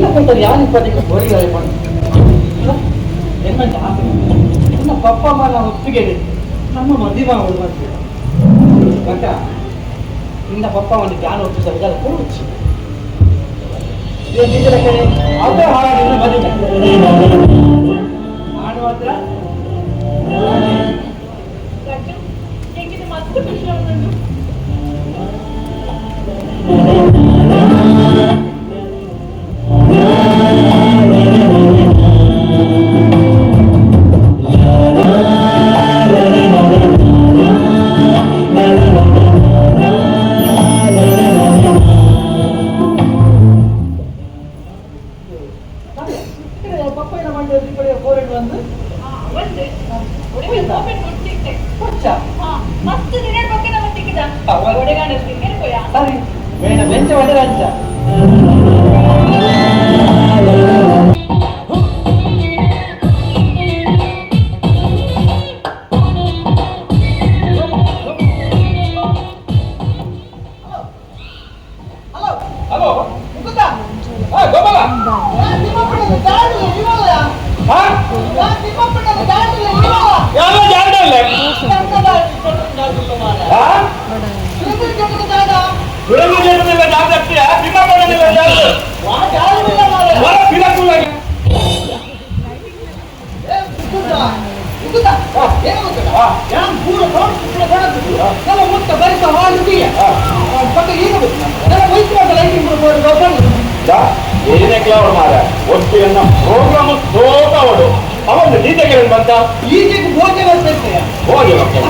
என்ன பண்ணுறது யார் இப்போதைக்கு கோழி வேலை பண்ணுறது என்ன ஞாபகம் ನಮ್ಮ ಪಪ್ಪ ಅಮ್ಮ ನಾವು ಒಪ್ಪಿಗೆ ನಮ್ಮ ಮದುವೆ ಮಾಡ್ಬೋದು ಬಟ್ಟ ನಿನ್ನ ಪಪ್ಪ ಒಂದು ಜ್ಞಾನ ಒಪ್ಪಿಸ ವಿಧಾನ ಕೊಡುಚ್ಚಿ. ಇದರ ಕಡೆ ಮಾಡುವ సరే నేను వెంట వెళ్ళరాజా ಹೋಗಿ ಮಕ್ಕಳು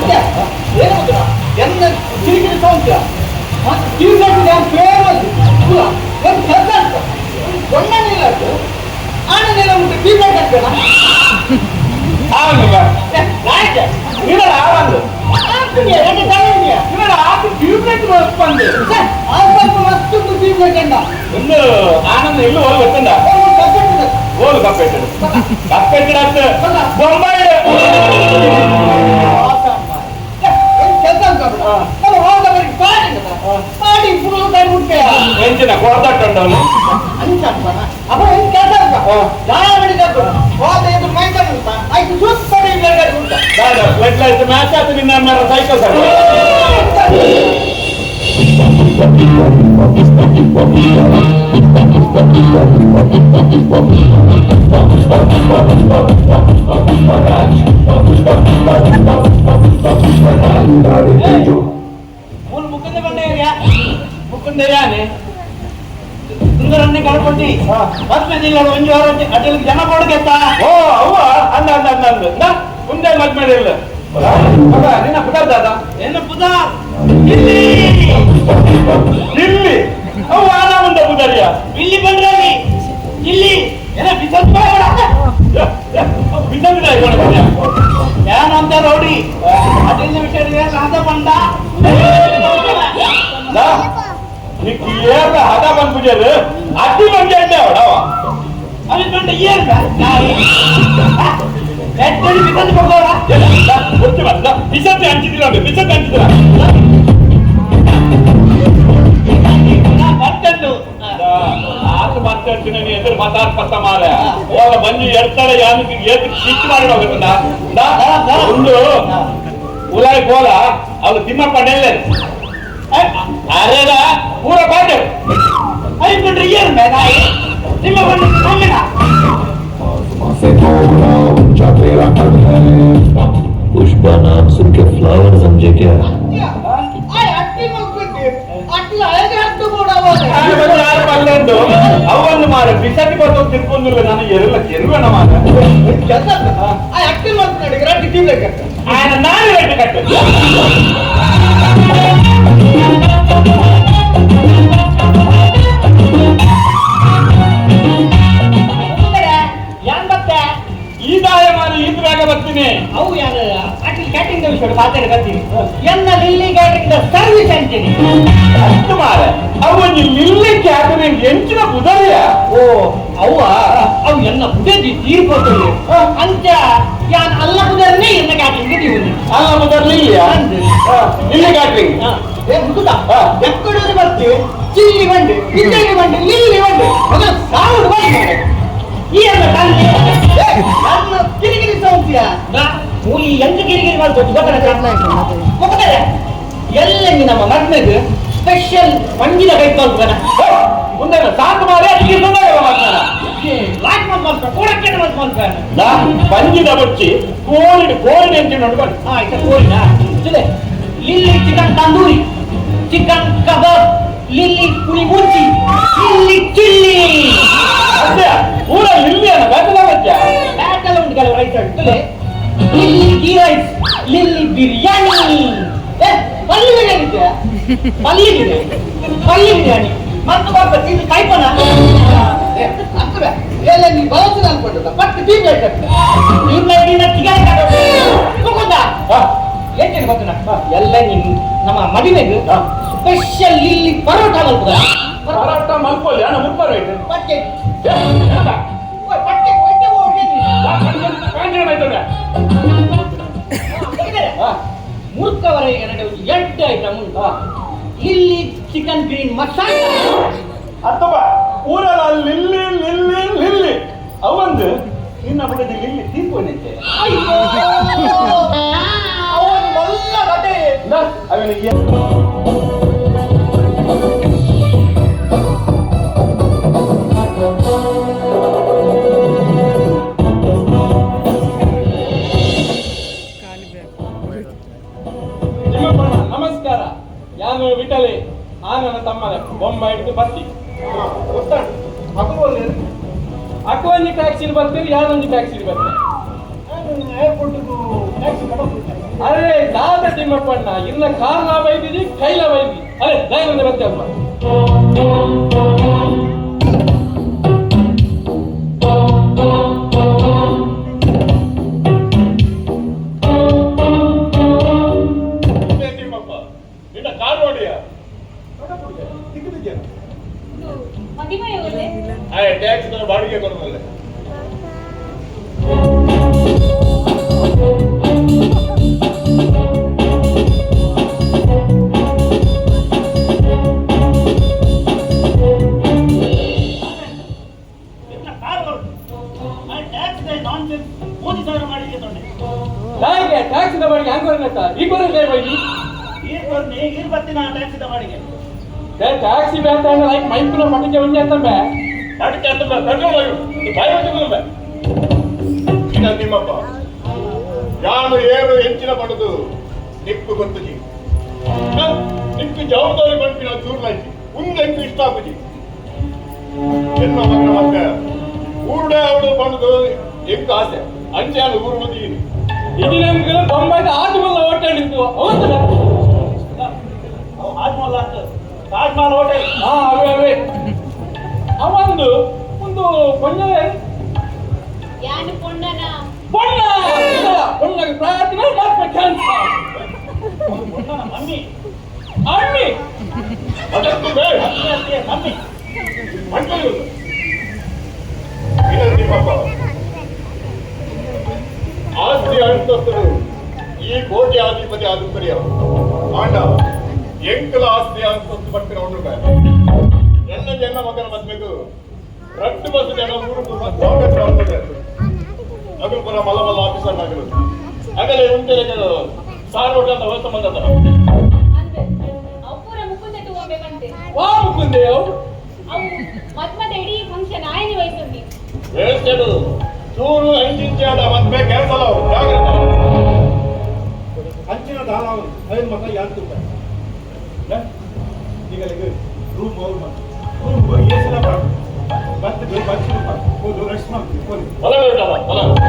ಆಗ ಇವರ ಆವಂದು ಇವರ ಆಗಿ ಟ್ಯೂಬ್ಲೈಟ್ ಬಂದು ಒಂದು ಆನಂದ ಇಲ್ಲೂ ಹೋಗಿ ಗೊತ್ತಂಡ ಹೋಲು ಕಪ್ಪೆಟ್ಟು ಕಪ್ಪೆಟ್ಟು ಬೊಂಬಾಯಿ ಮಾಡಿ ಪುರುಳು ಕೈ ಮುಟ್ಕೆಯ ಎಂಚಿನ ಕೊಡ್ದಟ್ಟುಂಡವನು ಅಪ್ಪ ಏನ್ ಕೆಲಸ ಇಲ್ಲ ಗಾಯ ಮಾಡಿದ್ದು ಹೋದ ಇದು ಮೈಂಟೈನ್ ಉಂಟಾ ಆಯ್ತು ಸೂಪರ್ ಇಲ್ಲ ಉಂಟಾ ಫ್ಲಡ್ ಲೈಟ್ ಮ್ಯಾಚ್ ಆಯ್ತು ನಿನ್ನ ಮರ ಸೈಕಲ್ ಸರ್ ಬಂದೇರಿಯ ಮುಖಂದೇರಿಯಾನೆ ಸುಂದರನ್ನೇ ಕಳ್ಕೊಂಡಿ. ಮತ್ತೆ ಇಲ್ಲ ಒಂದು ವಾರ ಅಡ್ಡಲ್ಲಿ ಜನ ಕೊಡಗೆತ್ತ ಓ ಅವ್ವ ಅಂದ ಅಂದ ಅಂದ ಅಂದ ನಾ ಮುಂದೆ ಇಲ್ಲ ಮಗ ನಿನ್ನ ಪುಟಾದ ಏನು ಪುದ ಇಲ್ಲಿ. ಇಲ್ಲಿ. ಅವು ಆನ ಮುಂದೆ ಪುಟಾರಿಯ ಇಲ್ಲಿ ಬಂದ್ರಲ್ಲಿ ಇಲ್ಲಿ. ஏன்னா ஏன் அந்த ரவுடி அப்படின்னு விட்டு நான் தான் பண்ணா నీకు ఏళ్ళ హఠా పంపించారు అడ్డు మంచి అంటే అవడం అది రెండు ఇయర్ ఎట్టడి విసర్జి పడుకోరా వచ్చి వద్దా విసర్జి అంచిదిరా విసర్జి అంచిదిరా ಬರ್ತದ್ದು ಆರು ಮಾತಾಡ್ತೀನಿ ನೀನು ಎದುರು ಮಾತಾಡ್ಪತ್ತ ಮಾರ ಹೋಗ ಬಂದು ಎಡ್ತಾಳೆ ಯಾನಕ್ಕೆ ಏತ್ ಕಿಚ್ಚು ಮಾಡಿ ಹೋಗುತ್ತಂದ ಒಂದು ಉಲಾಯಿ ಪೋಲ ಅವ್ಳು ತಿಮ್ಮಪ್ಪ ನೆಲ್ಲೆ ಅರೇದ ಪೂರ ಪಾಟೆ ಐದು ಏನ್ ನಾಯಿ ನಿಮ್ಮ ಬಂದು ನಮ್ಮಿನ से थोड़ा ऊंचा तेरा कद है पुष्पा नाम सुन के फ्लावर समझे क्या ಅಲ್ಲೆಂದು ಅವನ್ನು ಮಾರಿ ಬಿಸಾಕಿ ಬರ್ತಾ ತಿರ್ಕೊಂದಿಲ್ಲ ನಾನು ಎಲ್ಲ ಕೆರುವಣ ಮಾಡ್ತೀನಿ ಆ ನಾನು ಈ ಬರ್ತೀನಿ. ಅವು ಯಾರು? ಕ್ಯಾಟಿಂಗ್ ವಿಷಯ ಮಾತಾಡಿ ಬರ್ತೀನಿ ಎನ್ನ ಲಿಲ್ಲಿ ಕ್ಯಾಟಿಂಗ್ ಸರ್ವಿಸ್ ಅಂತೀನಿ ಅಷ್ಟು ಮಾರ. ಅವು ನಿಲ್ಲಿ ಕ್ಯಾಟರಿಂಗ್ ಎಂಚಿನ ಬುಧವೇ ಓ ಅವ ಅವು ಎನ್ನ ಬುಡದಿ ತೀರ್ಪೋತಲ್ಲಿ ಅಂತ ಯಾನ್ ಅಲ್ಲ ಬುಡರ್ನೇ ಎನ್ನ ಕ್ಯಾಟರಿಂಗ್ ಅಲ್ಲ ಬುಧರ್ಲಿ ಲಿಲ್ಲಿ ಕ್ಯಾಟರಿಂಗ್. ಏ ಮುಗುದ ಎಕ್ಕಡೂರು ಬರ್ತೀವಿ. ಚಿಲ್ಲಿ ಬಂಡಿ ಇಲ್ಲಿ ಬಂಡಿ ಲಿಲ್ಲಿ ಬಂಡಿ ಮೊದಲು ಸಾವಿರ ಕಿರಿಕಿರಿ ಸೌಂತಿಯಾ? ಈ ಎಂತ ಕಿರಿಕಿರಿ ಮಾಡ್ಬೋದು ಗೊತ್ತಾಗ ಎಲ್ಲ ನಮ್ಮ ಮಗನಿಗೆ ಸ್ಪೆಷಲ್ ಮಂಜಿನ ಕೈ ತೋರ್ತಾನೆ ಮುಂದೆ ಸಾಕು ಮಾಡಿ ಅದಕ್ಕೆ ಲಾಕ್ ಮಾಡ್ಕೊಂತ ಕೋಡಕ್ಕೆ ಮಾಡ್ಕೊಂತ ಪಂಜಿನ ಬಚ್ಚಿ ಕೋರಿಡ್ ಕೋರಿಡ್ ಅಂತ ನೋಡ್ಕೊಂಡು ಆಯ್ತಾ ಕೋರಿನ? ಇಲ್ಲಿ ಚಿಕನ್ ತಂದೂರಿ ಚಿಕನ್ ಕಬಾಬ್. ಲಿಲ್ಲಿ ಪುಳಿ ಮುಚ್ಚಿ ಲಿಲ್ಲಿ ಚಿಲ್ಲಿ ಅಷ್ಟೇ ಪೂರ ಇಲ್ಲಿ ಅನ್ನ ಬೆತ್ತಲ ಬಚ್ಚ ಬ್ಯಾಟಲ್ ಉಂಟು ಕೆಲವು ರೈಟ್ ಇರ್ತದೆ ಲಿಲ್ಲಿ ಗೀ ರೈಸ್ ಲಿಲ್ಲಿ ಬಿರಿಯಾನಿ ಏ ಪಲ್ಲಿ ಬಿರಿಯಾನಿ ಇದೆಯಾ ಪಲ್ಲಿ ಬಿರಿಯಾನಿ ಪಲ್ಲಿ ಬಿರಿಯಾನಿ ಮತ್ತು ಬಾಬಾ ತಿಂದು ಕೈಪನ ಆಗ್ತದೆ ಎಲ್ಲ ನೀ ಬಲಸಿದ ಅನ್ಕೊಂಡದ ಪಟ್ಟು ತಿಂದು ನಿಮ್ಮ ನಿನ್ನ ಚಿಕನ್ ತಗೊಂಡ ಏನ್ ಗೊತ್ತಿಲ್ಲ ಎಲ್ಲ ನಿಮ್ ನಮ್ಮ ಮದುವೆಗೆ ಸ್ಪೆಷಲ್ ಇಲ್ಲಿ ಪರೋಟ ಮಲ್ಪದ ಪರೋಟ ಮಲ್ಕೊಳ್ಳಿ ಅಣ್ಣ ಮುಪ್ಪರು ಐತೆ ಪಟ್ಟೆ ಪಟ್ಟೆ ಯಾ, ಕಾಂಜನ- ಕಾಂಜನ ಆಯ್ತದೆ. ಎರಡು ಎಂಟು ಐಟಮ್ ಉಂಟು ಇಲ್ಲಿ ಚಿಕನ್ ಗ್ರೀನ್ ಮಸಾಲೆ. ಅಥವಾ ಊರಲ್ಲ ಲಿಲ್ಲಿ ಲಿಲ್ಲಿ ಲಿಲ್ಲಿ. ಅವಂದು ನಿನ್ನ ಬುಡದಿ ಲಿಲ್ಲಿ ತೀರ್ಕೊಂಡಿದ್ದೆ ಅಯ್ಯೋ! ಕತೆ ಅವನಿಗೆ. ನಿಮ್ಮಪ್ಪಣ್ಣ ನಮಸ್ಕಾರ. ಯಾನು ವಿಟಲೆ ಆ ನನ್ನ ತಮ್ಮನ ಬೊಂಬ ಹಿಡಿದು ಬರ್ತಿ ಅಕ್ವಾನಿ ಟ್ಯಾಕ್ಸಿ ಬರ್ತೀರಿ ಯಾರೊಂದು ಟ್ಯಾಕ್ಸಿಲಿ Karla ಮೈಪುನ ಮಟ್ಟಿಗೆ ಅಂತ ಅಂತಂಬೆ ಅದಕ್ಕೆ ಅಂತ ಕರ್ಕೊಂಡು ಬಾಯಿ ಬಂದಿಲ್ಲ ಇನ್ನ ನಿಮ್ಮಪ್ಪ ಯಾರು ಏನು ಹೆಂಚಿನ ಪಡೆದು ನಿಕ್ಕು ಗೊತ್ತುಜಿ ನಿಪ್ಪು ಜವಾಬ್ದಾರಿ ಬಂಪಿನ ಚೂರ್ಲಾಯ್ತಿ ಮುಂದೆ ಇಷ್ಟ ಆಗುಜಿ ಎನ್ನ ಮಗನ ಮಗ ಊರಡೆ ಅವಳು ಬಂದು ಎಂಕು ಆಸೆ? ಅಂಚೆ ಅದು ಊರು ಮಂದಿ ಇದು ನಮ್ಗೆ ಬೊಂಬೈದ ಆದ್ಮಲ್ಲ ಓಟಾಡಿದ್ದು ತಾಜ್ಮಹಲ್ ಹೋಟೆಲ್. ಹಾ ಅವೇ ಅವೇ. ಅವಂದು ಒಂದು ಕೊಂಜಲೆ ಯಾನು ಪೊಂಡನ ಪ್ರಯತ್ನ ಬಣ್ಣಗೆ ಪ್ರಾರ್ಥನೆ ಮತ್ತೆ ಬಸ್ ಜನ ಮೂರು ಅದು ಪುರ ಮಲ ಮಲ ಆಫೀಸರ್ ನಗರು ಆಗಲೇ ಉಂಟೆ ಸಾರು ಅಂತ ಹೊಸ ಬಂದದ ವಾ ಮುಕುಂದೆ ಅವು? ಮದ್ಮದ ಇಡೀ ಫಂಕ್ಷನ್ ಆಯ್ನಿ ವಯಸ್ಸಲ್ಲಿ. ವ್ಯವಸ್ಥೆಡು ಚೂರು ಅಂಚಿಂಚಾದ ಮದ್ವೆ ಕೆಲಸಲ್ಲ ಜಾಗ್ರತೆ ಹಂಚಿನ ದಾನ ಐದು ಮಕ್ಕ ಯಾರು ಈಗ ರೂಮ್ ಹೋಗಿ ರೂಮ್ ಹೋಗಿ Bana ver tamam, tamam.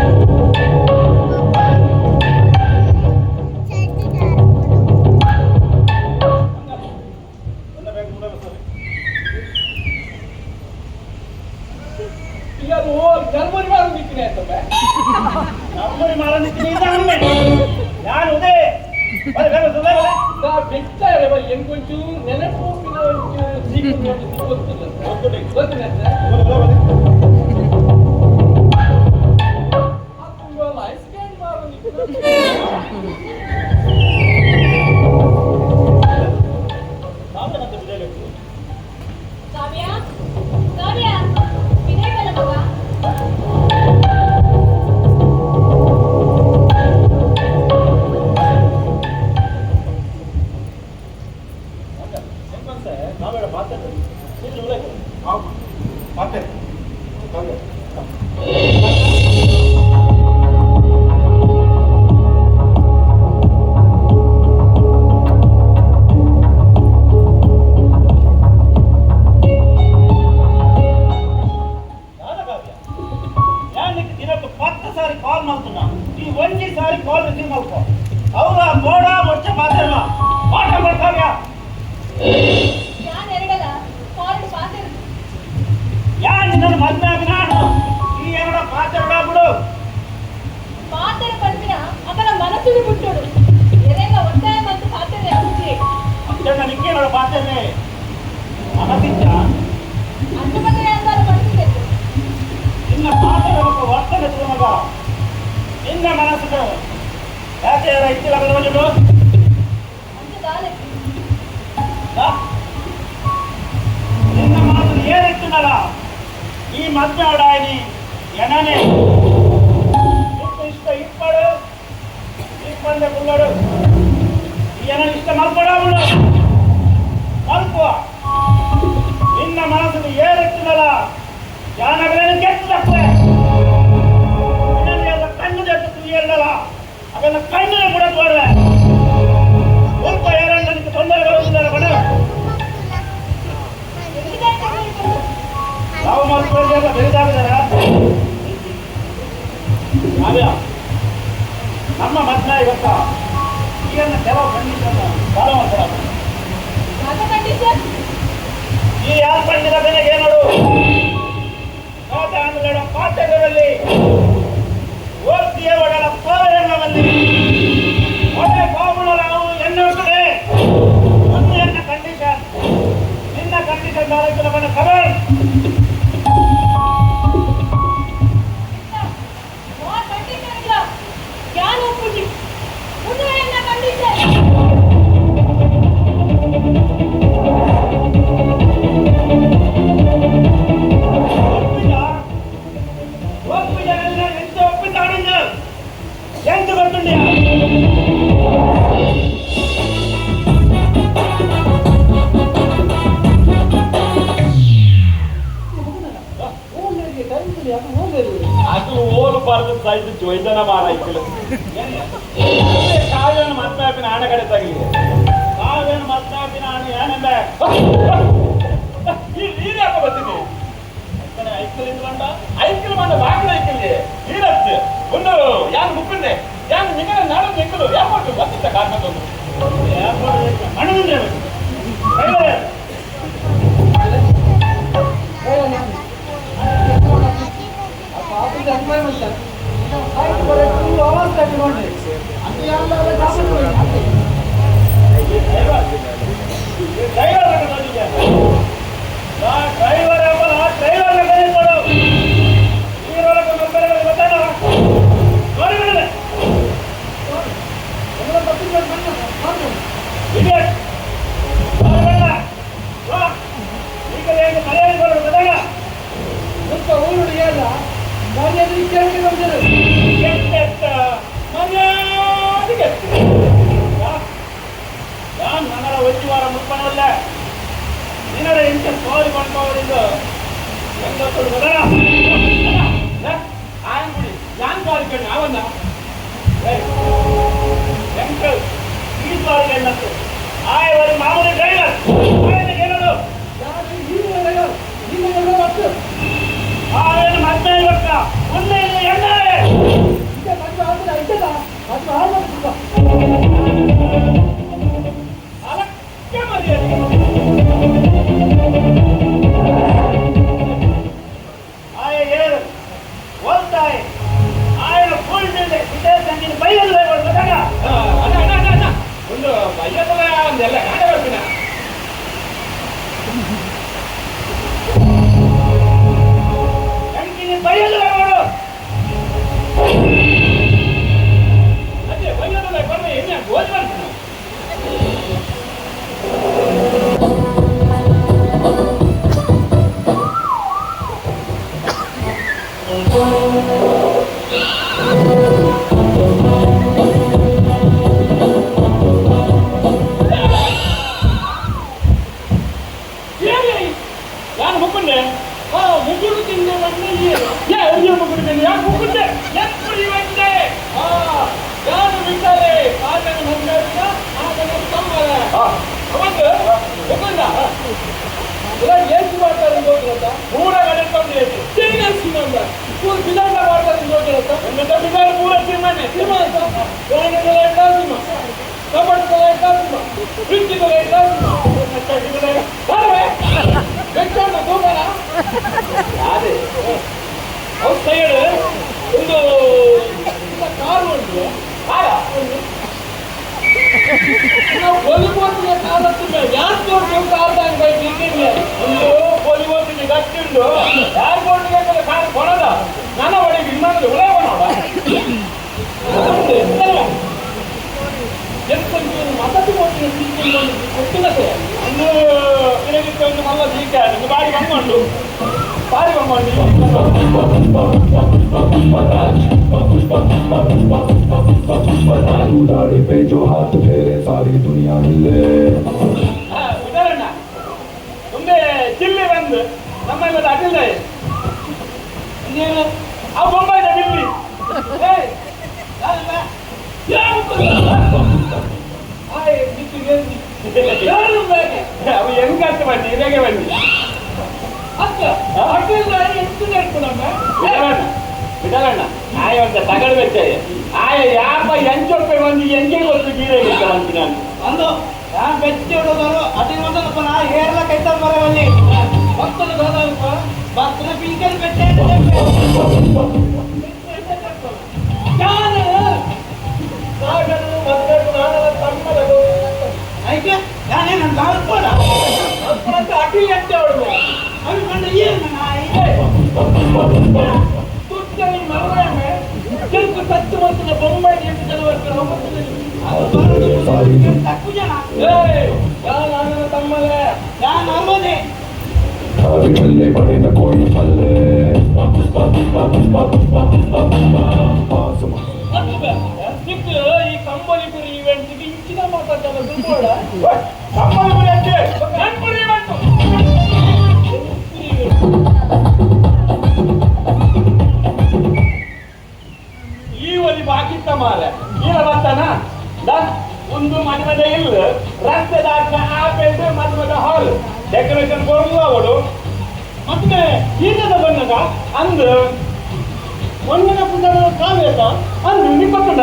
మాట్లాడాలి ఎననే ఇష్ట ఇష్ట ఇప్పడు ఇప్పండే పుల్లడు ఎన ఇష్ట మల్పడాముడు మల్ప నిన్న మనసును ఏరెత్తుదల ಜಾನಗಳೇನು ಕೆಟ್ಟದಕ್ಕೆ ಕಣ್ಣು ಎತ್ತುತ್ತೂ ಹೇಳಲ್ಲ ಅದನ್ನು ಕಣ್ಣಿನ ಬಿಡಕ್ಕೆ ಯಾವ ಮಕ್ಕಳಿಗೆ ಬೆಳೀತಾ ಇದ್ದಾರೆ ನಮ್ಮ ಮಧ್ಯ ಇವತ್ತ. ಈಗನ್ನ ಕೆಲವು ಖಂಡಿತರನ್ನ ಬಾಲ ಮಾಡ್ತಾರೆ ಈ ಯಾರು ಖಂಡಿತ ಬೆಲೆಗೆ ನೋಡು. ಪಾಠಗಳಲ್ಲಿ ಓದ್ತಿಯ ಒಡಲ ಪಾವರಣವಲ್ಲಿ 谁要这个东西的来谁要 ನಿಮಗೆ ಫೋನ್ ಮಾಡ್ಕೊಂಡಿದ್ದು ಹೆಂಗ ಕೊಡ್ಬೋದ ಆಗ್ಬಿಡಿ ಯಾನ್ ಬಾಳ್ಕೊಂಡು ಅವನ್ನ ಹೆಂಗ ಈ ಬಾಳ್ಕೊಂಡು ಆಯ್ ಒಂದು ಮಾಮೂಲಿ ಡ್ರೈವರ್ ಏನದು ಮತ್ತೆ ಇವತ್ತ ಮುಂದೆ ಇಲ್ಲ ಹೆಣ್ಣಾರೆ ಮದುವೆ ಆದ್ರೆ ಇದ್ದಲ್ಲ ಮದುವೆ ಆಗ್ಬೇಕು ಅಲಕ್ಕೆ ಮರ್ಯಾದೆ de la उदारे पे जो हाथ फेरे सारी दुनिया हिले ಉದಾಹರಣ ಮುಂದೆ ಚಿಲ್ಲಿ ಬಂದು ನಮ್ಮ ಇವತ್ತು ಅಡ್ಡಿಲ್ಲ ಇನ್ನೇನು ಆ ಬೊಂಬಾಯಿದ ಚಿಲ್ಲಿ ಏಯ್ ಯಾರಲ್ಲ ಆಯ್ ನಿಟ್ಟಿಗೆ ಯಾರು ಬೇಕೆ ಅವು ಹೆಂಗಂತ ಬನ್ನಿ ಇದಾಗೆ ಬನ್ನಿ ಅಕ್ಕ ಆಯ ಅಂತ ಬೆಚ್ಚಾಯ ಆಯ ಯಾಪ ರೂಪಾಯಿ ಬಂದು ಎಂಜೆ ಗೊತ್ತು ಗೀರೆ ಇರುತ್ತೆ ಬಂತು ನಾನು. ಒಂದು. ಯಾನ್ ಬೆಚ್ಚಿ ಹೊಡೋದವರು ಅದೇ ಮೊದಲಪ್ಪ ನಾ ಏರ್ಲ ಕೈತ ಬರವಲ್ಲಿ. ಭಕ್ತನ ದಾದಾಲ್ಪ ಭಕ್ತನ ಪಿಂಕಲ್ ಬೆಚ್ಚ ನಾನು ಆಯ್ಕೆ? ನಾನೇ ನನ್ನ ಅಪ್ಪನಂತ ಅಡ್ಡಿ ಅಂತ ಅವಳು ಅవి ಕಂಡ ಏನು ನಾಯಿ ಮಕ್ಕಳಿಗೂ ಸತ್ತು ಹೋಗ್ತದೆ ಬೊಂಬೈಲಿ ಎಂಟು ಜನ ಬರ್ತಾರೆ ಒಂಬತ್ತು ತಪ್ಪು ಜನ ನಾನು ತಮ್ಮಲೆ ನಾನು ನಮ್ಮದೇ பல்லே படைந்த கோயில் பல்லு ಈ ಕಂಬಳಿ ಗುರಿ ಇವೆಂಟ್ಗೆ ಇಂಚಿನ ಮಾತಾಡ್ತಾರೆ ದುಡ್ಡು ಕಂಬಳಿ ಗುರಿ ಅಂತ ಅಂದು ಒಂದಿನ ಪುಂಡನ ಕಾವೇತ ಅಂದು ನಿಪ್ಪತ್ತುಂಡ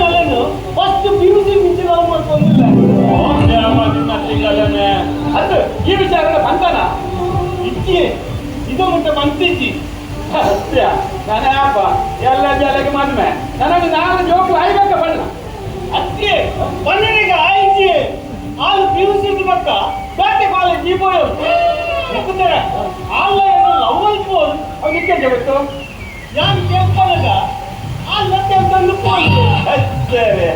ನಾನು ಫಸ್ಟ್ ಪಿಯುಸಿ ಮುಂಚೆ ನಾವು ಮಾಡ್ಕೊಂಡಿಲ್ಲ. ಅದು ಈ ವಿಚಾರ ಬಂತಾನ ಇಕ್ಕಿ ಇದು ಮುಂಚೆ ಮಂತಿಚ್ಚಿ ಸತ್ಯ. ನನಯಪ್ಪ ಎಲ್ಲ ಜಲಕ್ಕೆ ಮದ್ವೆ. ನನಗೆ ನಾನು ಜೋಕ್ ಆಯ್ಬೇಕ ಬಣ್ಣ? ಅದಕ್ಕೆ ಬಣ್ಣನಿಗೆ ಆಯ್ತಿ ಹಾಲು ಪಿಯುಸಿ ಪಕ್ಕ ಬೇಟೆ ಕಾಲೇಜ್ ಈ ಬೋಯ್ ಮುಖಂದರೆ ಆಲ್ಲ ಏನು ಲವ್ ಫೋನ್ ಅವನಿಗೆ ಜಗತ್ತು ಯಾನ್ ಕೇಳ್ಕೊಂಡಾಗ ಆ ಲತ್ತೆ ತಂದು ಫೋನ್ ಸರಿ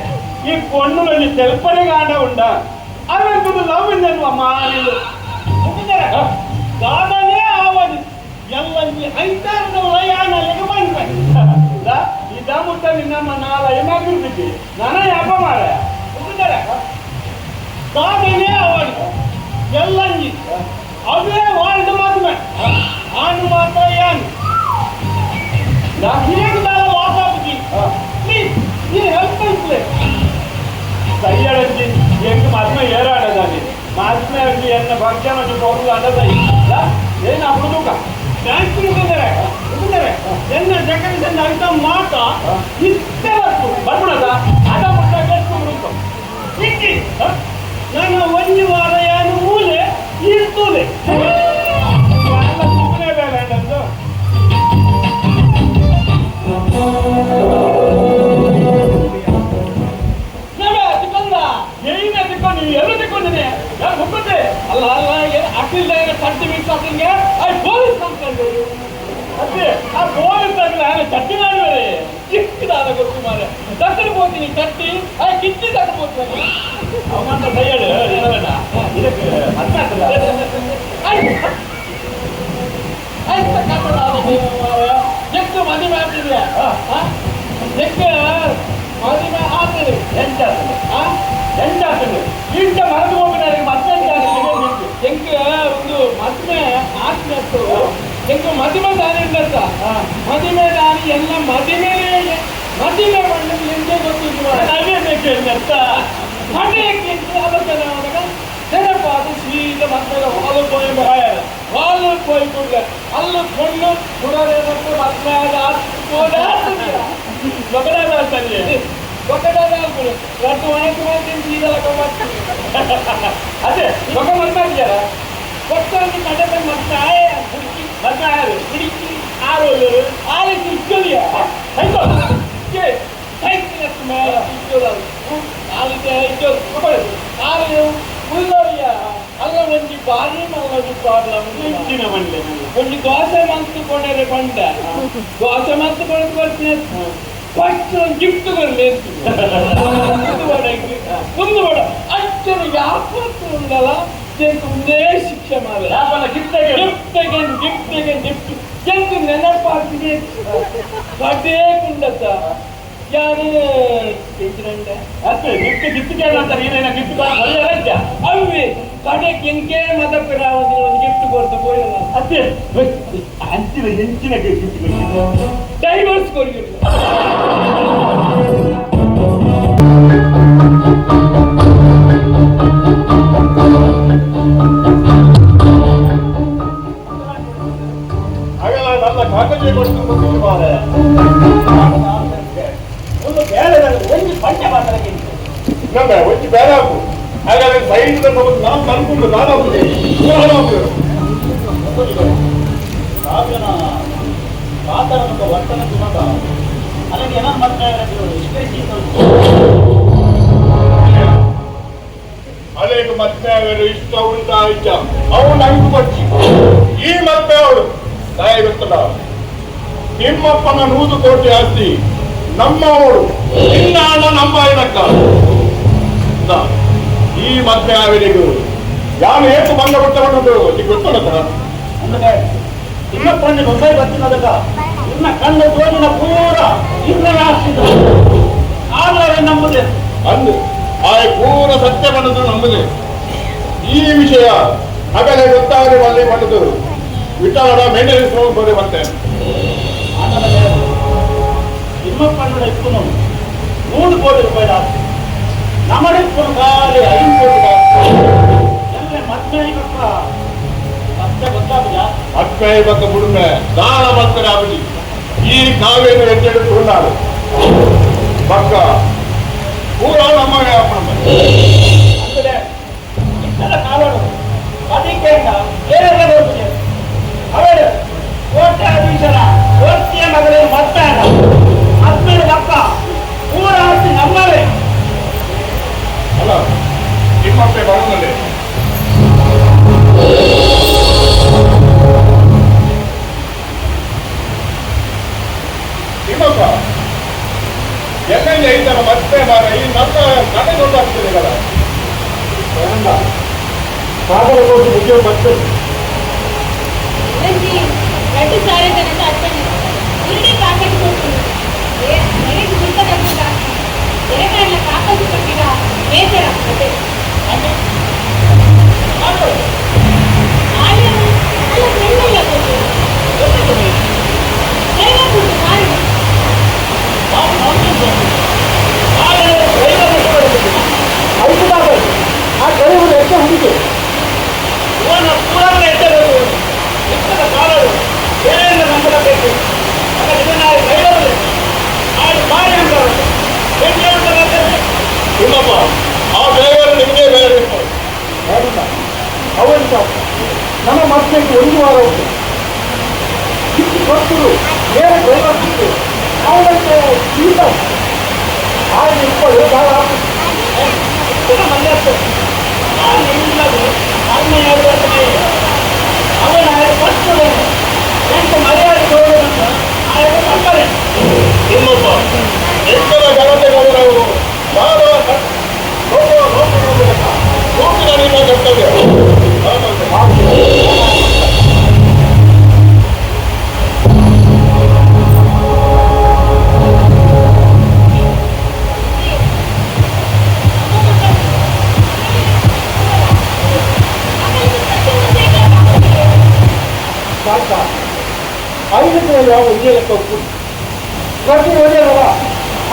ಈ ಪೊಣ್ಣುಗಳಲ್ಲಿ ತೆಲ್ಪನೆಗೆ ಆಟ ಉಂಡ ಅವಂತದ್ದು ಲವ್ ಇನ್ನೇನು ಅಮ್ಮ ನೀನು ಮುಖಂದರೆ ಗಾದನೇ ಆವದು ಎಲ್ಲಂಜಿ ಐತಾರದವಳ ಯಾನಲ್ಲಿಗೆ ಬಂದ್ವೆ ಇದ ಮುಟ್ಟ ನಿನ್ನ ನಾಲ ಏನಾಗಿರ್ತಿದ್ದಿ ನನ್ನ ಯಾಪ ಮಾಡ ಮುಖಂದರೆ ಗಾದನೇ ಆವದು ಎಲ್ಲಂಗಿ ಅವೇ ವಾರ್ಡ್ ಮಾತ್ರ ಆನು ಮಾತ್ರ ಯಾನು ಹೇಗಿದ್ದಾರ ನೀ ಹೆಲ್ಪ್ ಇಸ್ಲೆ ಸೈಯಡಂಜಿ ಎಂಗ್ ಮಾತ್ರ ಏರಾಡದಾನೆ ಮಾತ್ರ ಅಂಜಿ ಎನ್ನ ಭಕ್ಷ್ಯನ ಹೋಗಲು ಅನ್ನದಾಯಿ ಏನು ಅಪುಡುಕ ಥ್ಯಾಂಕ್ಸ್ ಮುಗಿದರೆ ಮುಗಿದರೆ ಎನ್ನ ಜಗತ್ತಿನ ಅಂತ ಮಾತ ಇಷ್ಟೇ ಬರ್ಬಿಡದ? ಅದ ಮುಟ್ಟ ಕೇಳ್ಕೊಂಡು ನನ್ನ ಒಂದು ವಾರ ಯಾನು ಮೂಲೆ ಇರ್ತೂಲೆ ಹಾಲು ಪೋಯಿ ಕೂಡ ಅಲ್ಲ ಕೊಂಡು ಕುಡರೆ ಮತ್ತು ಮಕ್ಕಳ ಒಗಡಾದ ಅಂತಲ್ಲಿ ಒಗಡಾದ ರಟ್ಟು ಒಣಗಿ ಮಾಡಿ ಸೀದಲ ಅದೇ ಮಗ ಮಾಡ್ತಾರ ಒಟ್ಟೊಂದು ಕಡಲೆ ಮತ್ತಾಯ ಹುಡುಕಿ ಮತ್ತಾಯ ಹುಡುಕಿ ಆರು ಆರು ಇಕ್ಕಲಿಯ ಆಯ್ತು ಏ ಸೈಕಿನಷ್ಟು ಮೇಲೆ ಇಕ್ಕೋದು ಆಲಿಗೆ ಇಕ್ಕೋದು ಆರು ಉಳ್ಳೋರಿಯ ಅಲ್ಲ ಒಂಜಿ ಬಾರಿ ಮಲ್ಲದು ಪ್ರಾಬ್ಲಮ್ ಹೆಚ್ಚಿನ ಬಂಡೆ ಒಂಜಿ ದೋಸೆ ಮಂತು ಕೊಡರೆ ಬಂಡ ದೋಸೆ ಮಂತು ಕೊಡದು ಬರ್ತೀನಿ ಫಸ್ಟ್ ಒಂದು ಗಿಫ್ಟ್ ಬರಲಿ ಮುಂದೆ ಬೇಡ ಅಷ್ಟರ ಯಾವತ್ತು ಉಂಡಲ್ಲ. ಜಂತು ಒಂದೇ ಶಿಕ್ಷೆ ಮಾಡಲ್ಲ gift gift again gift again gift ಜಂತು ನೆನಪಾಗ್ತಿದೆ ಅದೇ ಕುಂಡತ್ತ ಯಾರು ಅಷ್ಟೇ ಗಿಫ್ಟ್ ಗಿಫ್ಟ್ ಕೇಳ ಅಂತ ನೀನೇನ ಗಿಫ್ಟ್ ಬರೆಯಲ್ಲ ಕಡೆಗೆ ಎಂಕೆ ಮದಕ್ಕೆ ಒಂದು ಗಿಫ್ಟ್ ಕೊಡ್ತಾ ಹೋಯಲ್ಲ ಅಷ್ಟೇ ಅಂಚಿನ ಹೆಂಚಿನ ಗಿಫ್ಟ್ ಡೈವರ್ಸ್ ಕೊಡಿ ಹಾಗೆಲ್ಲ ನನ್ನ ಕಾಗಜೆ ಕೊಟ್ಟು ಬಂದಿರುವಾರೆ ಒಂದು ಬೇರೆ ಒಂದು ಪಂಚ ಮಾತ್ರ ನಮ್ಮ ಒಂಚು ಬೇರೆ ಹಾಕು. ಹಾಗಾದ್ರೆ ಸೈನಿಕ ನಾನು ನಾನ್ ಹೋಗ್ತೀನಿ ನಾನು ಕಾವ್ಯನ ಪಾತ್ರ ಮತ್ತು ವರ್ತನೆ ಸುಮತ. ಅದಕ್ಕೆ ಏನಾದ್ರು ಮತ್ತೆ ವಿಶ್ಲೇಷಿಸಿ ಅನೇಕ ಅವರು ಇಷ್ಟ ಉಂಟಾ ಇಷ್ಟ ಅವನು ನಂಗೆ ಬಚ್ಚಿ ಈ ಮತ್ತೆ ಅವಳು. ಗೊತ್ತಲ್ಲ ನಿಮ್ಮಪ್ಪನ ನೂರು ಕೋಟಿ ಆಸ್ತಿ ನಮ್ಮವಳು. ಹಣ ನಮ್ಮ ಏನಕ್ಕ. ಈ ಮತ್ತೆ ಆವಿರಿಗೂ ಯಾರು ಏನು ಬಂದ ಕೊಟ್ಟವನ್ನದು ನಿಮಗೆ ಗೊತ್ತಲ್ಲ ಅಂದ್ರೆ ಇನ್ನೊಬ್ಬರನ್ನು ಗೊತ್ತಾಗಿ ಬರ್ತಿರೋದಕ್ಕ. ನಿನ್ನ ಕಣ್ಣು ತೋರಿನ ಪೂರ ಇನ್ನ ಆಸ್ತಿದ್ರು ಆದ್ರೆ ನಂಬುದೆ ಅಂದು ಆ ಪೂರ ಸತ್ಯ ಬಂದದ್ದು ನಂಬುದೆ ಈ ವಿಷಯ ಹಗಲೇ ಗೊತ್ತಾಗಿ ಒಳ್ಳೆ ಬಂದದ್ದು ವಿಠಲನ ಮೇಂಟೆನೆನ್ಸ್ ನೋಡ್ಬೋದು ಮತ್ತೆ ಆಮೇಲೆ ಇನ್ನೊಬ್ಬರ ಇತ್ತು ನೂರು ಕೋಟಿ ರೂಪಾಯಿ ಆಸ್ತಿ ನಮ್ಮಡೆ ಇಟ್ಕೊಂಡು ಖಾಲಿ ಐದು ಕೋಟಿ ಆಸ್ತಿ ಎಲ್ಲ ಮತ್ತೆ ಇವತ್ತ ಮತ್ತೆ ಗೊತ್ತಾಗುದಾ ಅಕ್ಕ ಇವತ್ತು ಬುಡುಮೆ ದಾನ ಮಾಡ್ತಾರೆ ಅವಧಿ ಈ ಕಾವೇರಿ ಎದ್ದೆಡು ತುಳುನಾಡು ಪಕ್ಕ ಪೂರ ನಮ್ಮ ವ್ಯಾಪಾರ ಅಂದ್ರೆ ಇಷ್ಟೆಲ್ಲ ಕಾಲೋಡು ಅದಕ್ಕೆ ತಪ್ಪು. ಇವತ್ತು ನೋಡಿರಲ್ಲ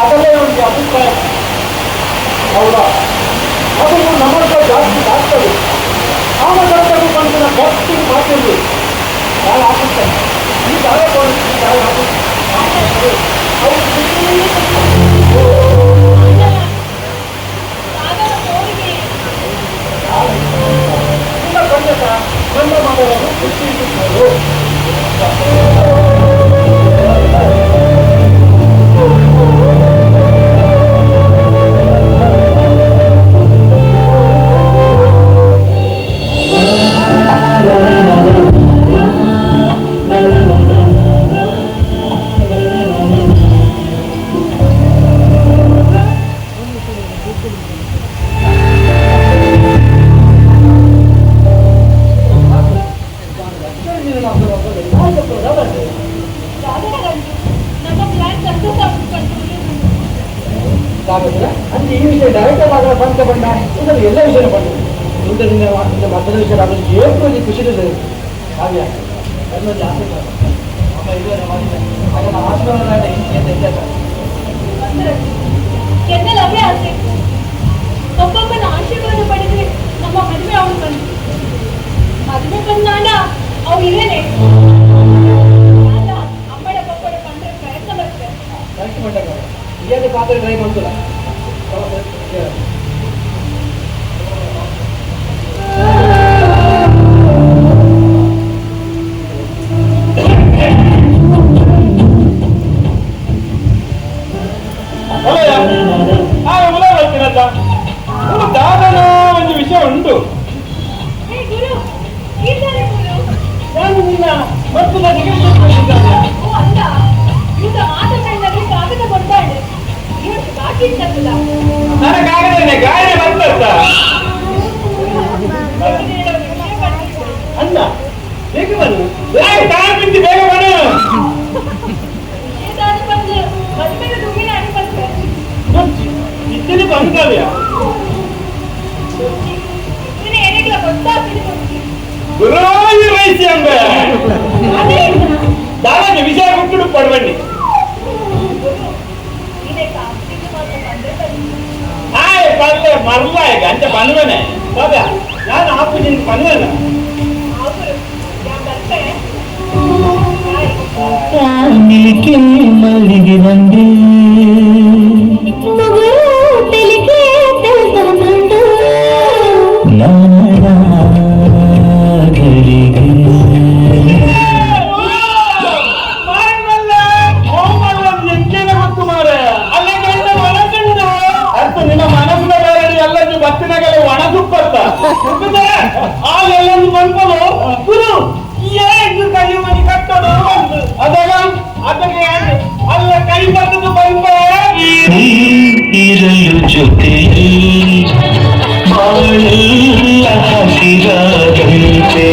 ಅದಲ್ಲೇ ಒಂದು ಅಭಿಪ್ರಾಯ. ಹೌದಾ? ಅದನ್ನು ನಮ್ಮಂತ ಜಾಸ್ತಿ ಆಗ್ತದೆ ಆ ಮತಕ್ಕೆ ಬಂದಿನ ಭಕ್ತಿ ಮಾಡ್ತೀವಿ ನಾನು ಆಗುತ್ತೆ ಈ ದಾರ ನಮ್ಮ ಮಗಳನ್ನು ಖುಷಿ Oh, my God. ಅದೇ ಮರಲಾಗ ಅಂತ ಪನ್ವನೆ ಹೋಗ ನಾನು ಆಪು ನಿನ್ ಪನ್ವನ ಮಿಲಿಕೆ ಮಲ್ಲಿಗೆ ಬಂದೆ ನಾನರಾಗಲಿಗೆ ಹಾಲೆಲ್ಲೊಂದು ಮಲ್ಕೊಂಡು ಗುರು ಏನು ಕೈ ಮನೆ ಕಟ್ಟೋದು ಒಂದು ಅದಲ್ಲ ಅದಕ್ಕೆ ಅಲ್ಲ ಕೈ ಬರ್ತದು ಬಂದ ಇರಲು ಜೊತೆಯಲ್ಲಿ ಬಾಳೆಲ್ಲ ಹಸಿರಾಗಲಿದೆ